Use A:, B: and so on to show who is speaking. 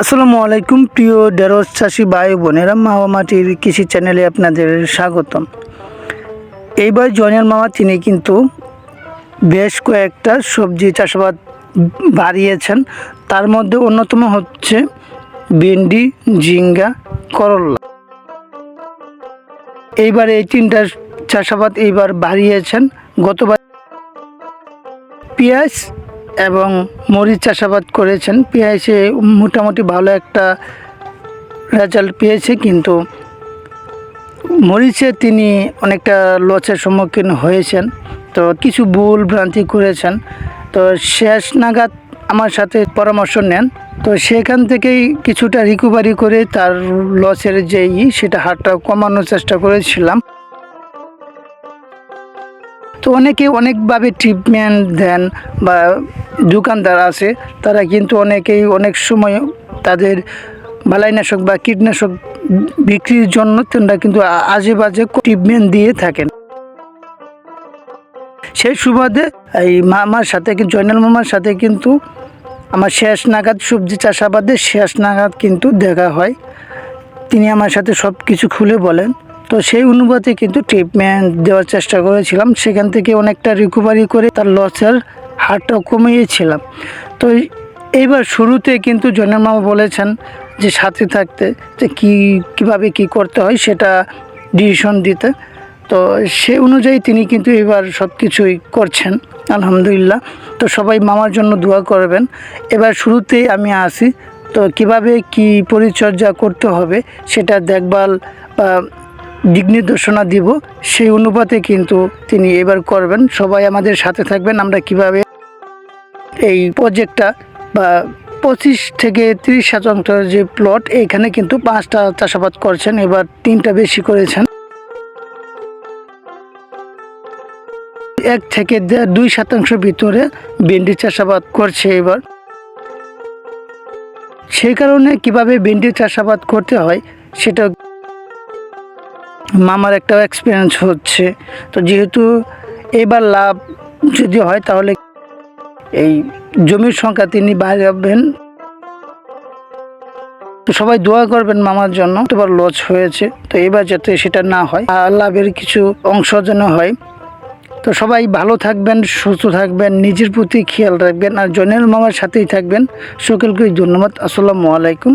A: আসসালামু আলাইকুম, প্রিয় ঢেঁড়স চাষি ভাই বোনেরা, মাওয়া মাটির কৃষি চ্যানেলে আপনাদের স্বাগতম। এইবার জয়নাল মামা, তিনি কিন্তু বেশ কয়েকটা সবজি চাষাবাদ বাড়িয়েছেন। তার মধ্যে অন্যতম হচ্ছে ভেন্ডি, ঝিঙ্গা করল্লা এইবার এই তিনটা চাষাবাদ এইবার বাড়িয়েছেন। গতবার পেঁয়াজ এবং মরিচ চাষাবাদ করেছেন। পেঁয়াজে মোটামুটি ভালো একটা রেজাল্ট পেয়েছে, কিন্তু মরিচে তিনি অনেকটা লসের সম্মুখীন হয়েছেন। তো কিছু ভুল ভ্রান্তি করেছেন। তো শেষ নাগাদ আমার সাথে পরামর্শ নেন। তো সেখান থেকেই কিছুটা রিকভারি করে তার লসের যে ই, সেটা হারটা কমানোর চেষ্টা করেছিলাম। তো অনেকে অনেকভাবে ট্রিটমেন্ট দেন বা দোকানদার আছে, তারা কিন্তু অনেকেই অনেক সময় তাদের বালাইনাশক বা কীটনাশক বিক্রির জন্য তারা কিন্তু আজে বাজে ট্রিটমেন্ট দিয়ে থাকেন। সেই সুবাদে এই মামার সাথে জয়নাল মামার সাথে কিন্তু আমার শেষ নাগাদ সবজি চাষাবাদের শেষ নাগাদ কিন্তু দেখা হয়। তিনি আমার সাথে সব কিছু খুলে বলেন। তো সেই অনুপাতে কিন্তু ট্রিটমেন্ট দেওয়ার চেষ্টা করেছিলাম। সেখান থেকে অনেকটা রিকভারি করে তার লসের হারটাও কমিয়েছিলাম। তো এইবার শুরুতে কিন্তু জনের মামা বলেছেন যে সাথে থাকতে, যে কী, কীভাবে কী করতে হয় সেটা ডিসিশন দিতে। তো সে অনুযায়ী তিনি কিন্তু এবার সব কিছুই করছেন, আলহামদুলিল্লাহ। তো সবাই মামার জন্য দোয়া করবেন। এবার শুরুতেই আমি আসি, তো কীভাবে কি পরিচর্যা করতে হবে সেটা দেখভাল বা দিক নির্দেশনা দিব, সেই অনুপাতে কিন্তু তিনি এবার করবেন। সবাই আমাদের সাথে থাকবেন, আমরা কীভাবে এই প্রজেক্টটা বা পঁচিশ থেকে তিরিশ শতাংশ যে প্লট এইখানে কিন্তু পাঁচটা চাষাবাদ করছেন, এবার তিনটা বেশি করেছেন। এক থেকে দুই শতাংশ ভিতরে ভেন্ডি চাষাবাদ করছে এবার। সেই কারণে কীভাবে ভেন্ডি চাষাবাদ করতে হয়, সেটা মামার একটা এক্সপিরিয়েন্স হচ্ছে। তো যেহেতু এবার লাভ যদি হয় তাহলে এই জমির সংখ্যা তিনি বাড়াবেন। তো সবাই দোয়া করবেন মামার জন্য, এবার লস হয়েছে। তো এবার যাতে সেটা না হয়, আর লাভের কিছু অংশ যেন হয়। তো সবাই ভালো থাকবেন, সুস্থ থাকবেন, নিজের প্রতি খেয়াল রাখবেন, আর জনের মামার সাথেই থাকবেন। সকলকে ধন্যবাদ। আসসালামু আলাইকুম।